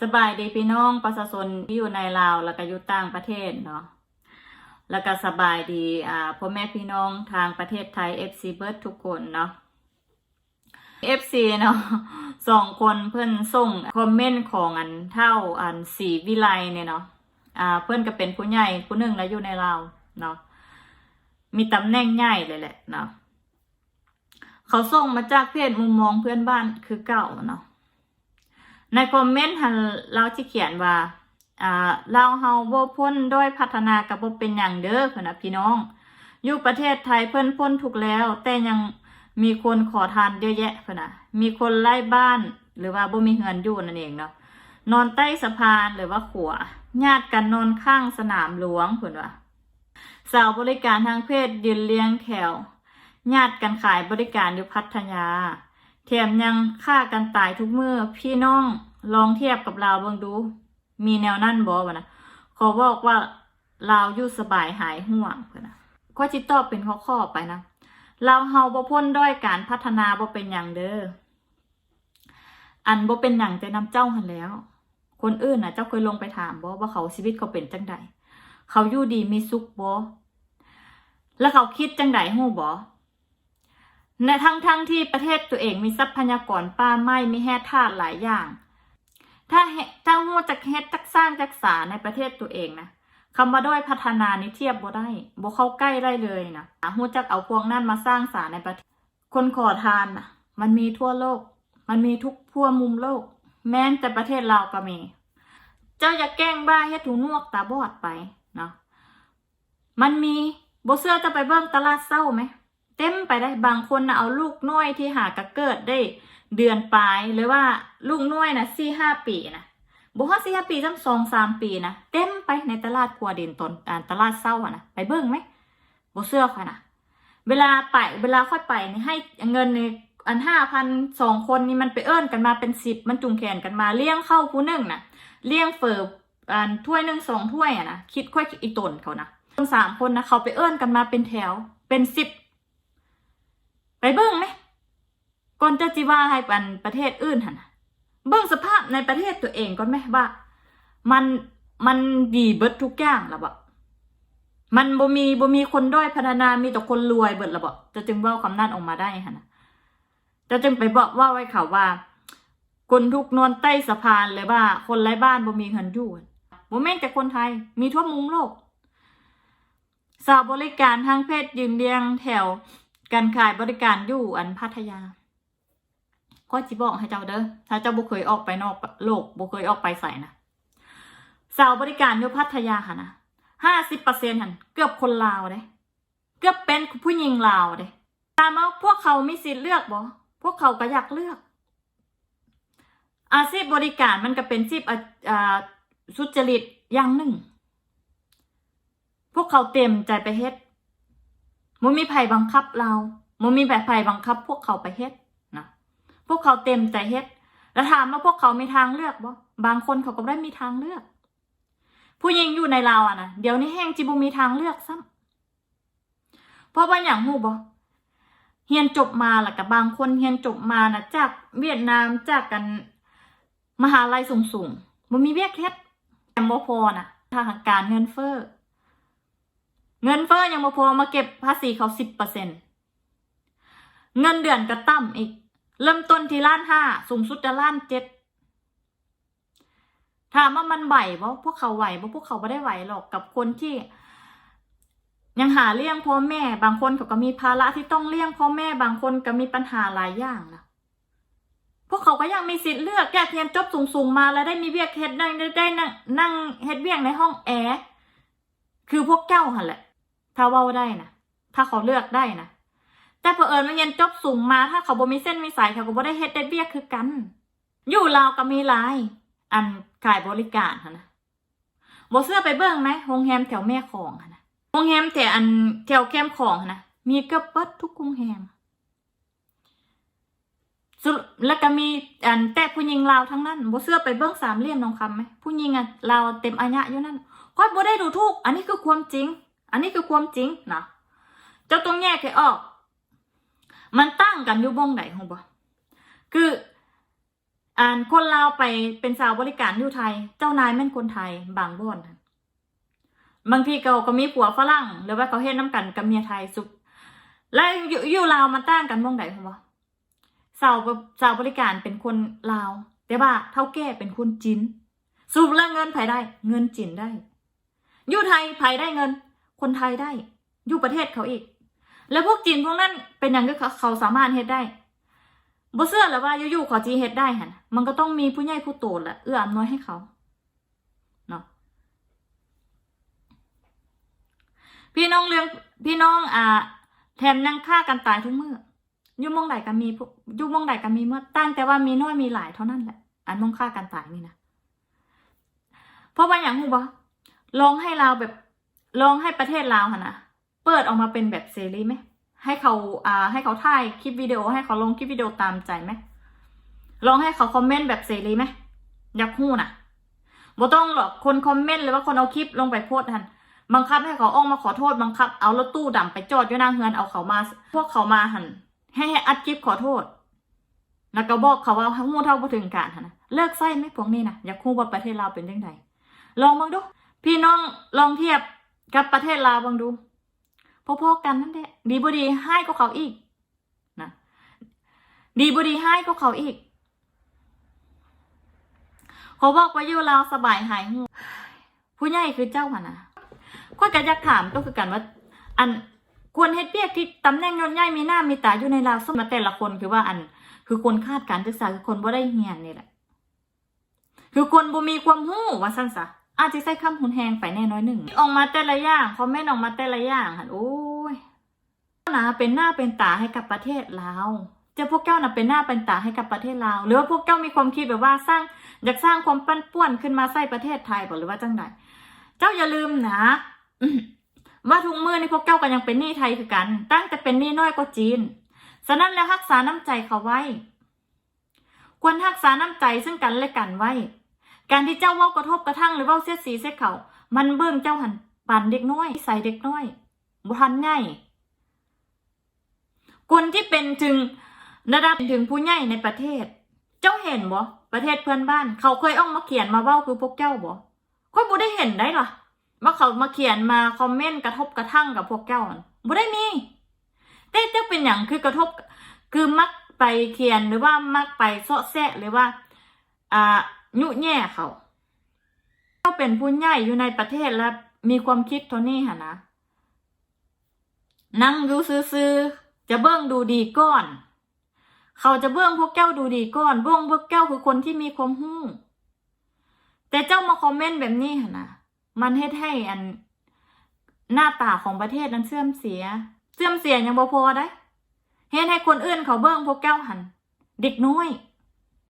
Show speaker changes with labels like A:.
A: สบายดีพี่น้องประชาชนที่อยู่ในลาวแล้วก็อยู่ต่างประเทศเนาะแล้วก็สบายดีอ่าพ่อแม่พี่น้องทางประเทศไทย FC เบิร์ดทุกคนเนาะ FC เนาะสองคนเพื่อนส่งคอมเมนต์ของอันเท่าอันสีวิไลเนี่ยเนาะอ่าเพื่อนก็เป็นผู้ใหญ่ผู้หนึ่งแล้วอยู่ในลาวเนาะมีตำแหน่งใหญ่เลยแหละเนาะเขาส่งมาจากเพจมุมมองเพื่อนบ้านคือเก่าเนาะ ในคอมเมนต์เราที่เขียนว่าเราเฮาบ่พ้นด้อยพัฒนากับบ่เป็นอย่างเด้อเพิ่นะพี่น้อง อยู่ประเทศไทยเพิ่นพ้นถูกแล้ว แต่ยังมีคนขอทานเยอะแยะเพิ่นน่ะมีคนไล่บ้านหรือว่าบ่มีเงินอยู่นั่นเองเนาะนอนใต้สะพานหรือว่าขัวญาติกันนอนข้างสนามหลวงเพิ่นว่าสาวบริการทางเพศยืนเลี้ยงแถวญาติกันขายบริการอยู่พัทยา แถมยังฆ่ากันตายทุกเมื่อพี่น้องลองเทียบกับลาวเบิ่งดู มีแนวนั่นบ่วะนะขอบอกว่าลาวอยู่สบายหายห่วงเพิ่นนะข้อจิตอบเป็นข้อๆไปนะลาวเฮาบ่พ้นด้อยการพัฒนาบ่เป็นหยังเด้ออันบ่เป็นหยังแต่นำเจ้าหันแล้ว คนอื่นน่ะ เจ้าเคยลงไปถามบ่ว่าเขาชีวิตเขาเป็นจังใดเขาอยู่ดีมีสุขบ่แล้วเขาคิดจังใดฮู้บ่ ในทั้งทั้งที่ประเทศตัวเองมีทรัพยากรป่าไม้มีแร่ธาตุหลายอย่าง ถ้าเฮถ้าหูจักเฮ็ดจักสร้างจักษาในประเทศตัวเองนะคำว่าด้อยพัฒนานี่เทียบบ่ได้บ่เข้าใกล้ได้เลยนะหูจักเอาพวกนั้นมาสร้างสารในประเทศ คนขอทานนะมันมีทั่วโลก มันมีทุกทั่วมุมโลก แม้แต่ประเทศเราก็มี เจ้าอย่าแกล้งบ้าเฮ็ดหูนวกตาบอดไปเนาะมันมีบ่เสื้อจะไปเบิ่งตลาดเศร้าไหม เต็มไปได้บางคนนะเอาลูกน้อยที่หากะเกิดได้เดือนปลายหรือว่าลูกน้อยนะสี่ห้าปีนะบอกว่าสี่ห้าปีซ้ำสองสามปีนะเต็มไปในตลาดครัวเด่นตนตลาดเศร้าอะนะไปเบิ้งไหมบเสื้อค่ะนะเวลาไปเวลาค่อยไปนี่ให้เงินในอันห้าพันสองคนนี่มันไปเอิ้นกันมาเป็นสิบมันจุงแขนกันมาเลี้ยงเข้าผู้หนึ่งนะเลี้ยงเฟิร์อันถ้วยหนึ่งสองถ้วยอะนะคิดค่อยอีตนเขานะคนสามคนนะเขาไปเอิ้นกันมาเป็นแถวเป็นสิบ ไปเบิ้งไหมก่อนจะจิว่าให้ปันประเทศอื่นหันเบิ้งสภาพในประเทศตัวเองก่อนไหมว่า มันมันดีเบิดทุกอย่างแล้วบ่มันบ่มีบ่มีคนด้อยพัฒนามีแต่คนรวยเบิดและบ่จะจึงว่าคำนั้นออกมาได้หันะจะจึงไปบอกว่าไว้เขาวว่า คนทุกนอนใต้สะพานเลยว่า คนไร้บ้านบ่มีเงินอยู่บ่แม่นแต่คนไทยมีทั่วมุมโลก สาวบริการทางเพศยืนเรียงแถว การขายบริการอยู่อันพัทยาก็จิบอกให้เจ้าเด้อถ้าเจ้าบุเคยออกไปนอกโลกบุเคยออกไปใส่นะสาวบริการอยู่พัทยาค่ะนะห้าสิบเปอร์เซ็นต์หันเกือบคนลาวเด้เกือบเป็นผู้หญิงลาวเด้ถามว่าพวกเขามีสิทธิ์เลือกบ่พวกเขาก็อยากเลือก อาชีพบริการมันก็เป็นชีพสุจริตอย่างหนึ่ง พวกเขาเต็มใจไปเฮ็ด มันมีไผ่บังคับเรามันมีแบบไผบังคับ พวกเขาไปเฮ็ดนะพวกเขาเต็มใจเฮ็ด แล้วถามว่าพวกเขามีทางเลือกบ่บางคนเขาก็ได้มีทางเลือก ผู้หญิงอยู่ในลาวอะนะเดี๋ยวนี้แห้งจิบุมีทางเลือกซ้ำเพราะว่าอย่างหูบ่เฮียนจบมาล่ะกับบางคนเฮียนจบมานะจากเวียดนามจากกันมหาลัยสูงๆมันมีเวียกเฮ็ดแต่บ่พอนะทางการเงินเฟ้อ เงินเฟ้อยังบ่พอมาเก็บภาษีเขาสิบเปอร์เซ็นเงินเดือนก็ต่ำอีก เริ่มต้นที่ล้านห้าสูงสุดจะล้านเจ็ดถามว่ามันไหวบ่พวกเขาไหวบ่พวกเขาไม่ได้ไหวหรอกกับคนที่ ยังหาเลี้ยงพ่อแม่ บางคนเขาก็มีภาระที่ต้องเลี้ยงพ่อแม่ บางคนก็มีปัญหาหลายอย่างนะพวกเขาก็ยังมีสิทธิ์เลือกอยากเรียนจบสูงๆมาแล้วได้มีเวียกเฮ็ดได้ได้นั่งนั่งเฮ็ดเวียกในห้องแอร์คือพวกเจ้าหันแหละ ถ้าเว้าได้นะถ้าเขาเลือกได้นะแต่เผอิญมันเรียนจบสูงมาถ้าเขาบ่มีเส้นมีสายเขาก็บ่ได้เฮ็ดได้เบี้ยคือกัน อยู่ลาวก็มีหลาย อันขายบริการนะบ่เสื้อไปเบิ่งไหมโรงแรมแถวแม่ของนะโรงแรมแถวอันแถวแคมของนะมีเกือบเบิดทุกโรงแรมแล้วก็มีอันแต่ผู้หญิงลาวทั้งนั้นบ่เสื้อไปเบิ่งสามเหลี่ยมทองคำไหมผู้หญิงอะลาวเต็มอาญะอยู่นั่นค่อยบ่ได้ดูถูก อันนี้คือความจริง อันนี้คือความจริงนะเจ้าต้องแยกให้ออก มันตั้งกันอยู่บ้องไหนของบ่คืออ่านคนลาวไปเป็นสาวบริการอยู่ไทย เจ้านายแม่นคนไทยบางบ่อนบางทีเขาก็มีผัวฝรั่งหรือว่าเขาเฮ็ดน้ำกันกับเมียไทยสุดแล้วอยู่อยู่ลาวมันต่างกันม่องใดผมว่สาวสาวบริการเป็นคนลาวแต่ว่าเท่าแก่เป็นคนจีนสูบแล้วเงินไผได้ เงินจีนได้อยู่ไทยไผได้เงิน คนไทยได้ อยู่ประเทศเขาอีก แล้วพวกจีนพวกนั้นเป็นอย่างก็เขาสามารถเฮ็ดได้บ่เชื่อแล้วว่าอยู่ๆขอจีเฮ็ดได้หันมันก็ต้องมีผู้ใหญ่ผู้โตแหละเอื้ออำนวยให้เขาเนาะพี่น้องเรื่องพี่น้องอ่า แถมยังฆ่ากันตายทุกมื้ออยู่มองใดก็มีอยู่มองใดก็มีเมื่อตั้งแต่ว่ามีน้อยมีหลายเท่านั้นแหละ อันมองฆ่ากันตายนี่นะเพราะว่าอย่างฮู้บ่ลองให้เราแบบ ลองให้ประเทศลาวหั่นนะเปิดออกมาเป็นแบบเสรีไหมให้เขาอ่าให้เขาถ่ายคลิปวิดีโอให้เขาลงคลิปวิดีโอตามใจไหมลองให้เขาคอมเมนต์แบบเสรีไหมอยากฮู้น่ะบ่ต้องหรอกคนคอมเมนต์หรือว่าคนเอาคลิปลงไปโพสต์หั่นบังคับให้เขาออกมาขอโทษบังคับเอารถตู้ดำไปจอดอยู่หน้าเฮือนเอาเขามา พวกเขามาหันให้ให้อัดคลิปขอโทษ แล้วก็บอกเขาว่าหู้เท่าบ่ถึงการหันะเลิกไส้ไหมพวกนี้นะอยากคู้ว่าประเทศลาเป็นยังไงลองบังดู พี่น้องลองเทียบ กับประเทศลาวบังดูพอๆกันนั่นแหละดีบ่ดีให้ก็เขาอีกนะดีบ่ดีให้ก็เขาอีกเขาบอกว่าอยู่ลาวสบายหายหูผู้ใหญ่คือเจ้าหันนะข้อยก็อยากถามก็คือกันว่า อันควรเฮ็ดเปียกที่ตำแหน่งยศใหญ่มีหน้ามีตาอยู่ในลาวสมาแต่ละคนคือว่าอัน คือคนคาดการศึกษาคือคนบ่ได้เรียนนี่แหละ คือคนบ่มีความรู้ว่าซั่นซะ อาจสิใช้คำหุนแฮงไปแน่น้อยหนึ่ง ออกมาแต่ละอย่างคอมเมนต์ออกมาแต่ละอย่างหั่นโอ้ยนะเป็นหน้าเป็นตาให้กับประเทศลาวจะพวกเจ้าน่ะเป็นหน้าเป็นตาให้กับประเทศลาวหรือว่าพวกเจ้ามีความคิดแบบว่าสร้างอยากสร้างความปั้นป่วนขึ้นมาใส่ประเทศไทยบ่หรือว่าจังใดเจ้าอย่าลืมนะมว่าทุกมือในพวกเจ้าก็ยังเป็นหนี้ไทยคือกัน ตั้งแต่เป็นหนี้น้อยกว่าจีนฉะนั้นแล้วรักษาน้ำใจเขาไว้ ควรรักษาน้ำใจซึ่งกันและกันไว้ การที่เจ้าเว้ากระทบกระทั่งหรือเว้าเสียดสีเสียเขามันเบิ่งเจ้าหันปันเด็กน้อยใส่เด็กน้อยบุทันใหญ่คนที่เป็นถึงระดับถึงผู้ใหญ่ในประเทศ เจ้าเห็นบ่ประเทศเพื่อนบ้าน เขาเคยอ้องมาเขียนมาเว้าคือพวกเจ้าบ่ค่อยบ่ได้เห็นได้ล่ะว่าเขามาเขียนมาคอมเมนต์กระทบกระทั่งกับพวกเจ้าบ่ได้มีแต่เจ้าเป็นอย่างคือกระทบ คือมักไปเขียนหรือว่ามักไปเสาะแซะหรือว่า อ่า ยุแย่เขาเจ้าเป็นผู้ใหญ่อยู่ในประเทศแล้วมีความคิดเท่านี้หะนะนั่งอยู่ซื่อจะเบิ้งดูดีก่อน เขาจะเบิ้งพวกเจ้าดูดีก่อนเบิ้งพวกเจ้าคือคนที่มีความหู้แต่เจ้ามาคอมเมนต์แบบนี้หะนะมันเฮ็ดให้อันหน้าตาของประเทศนั้นเสื่อมเสีย เสื่อมเสียยังบ่พอได้เฮ็ดให้คนอื่นเขาเบิ่งพวกเจ้าหัน เด็กน้อย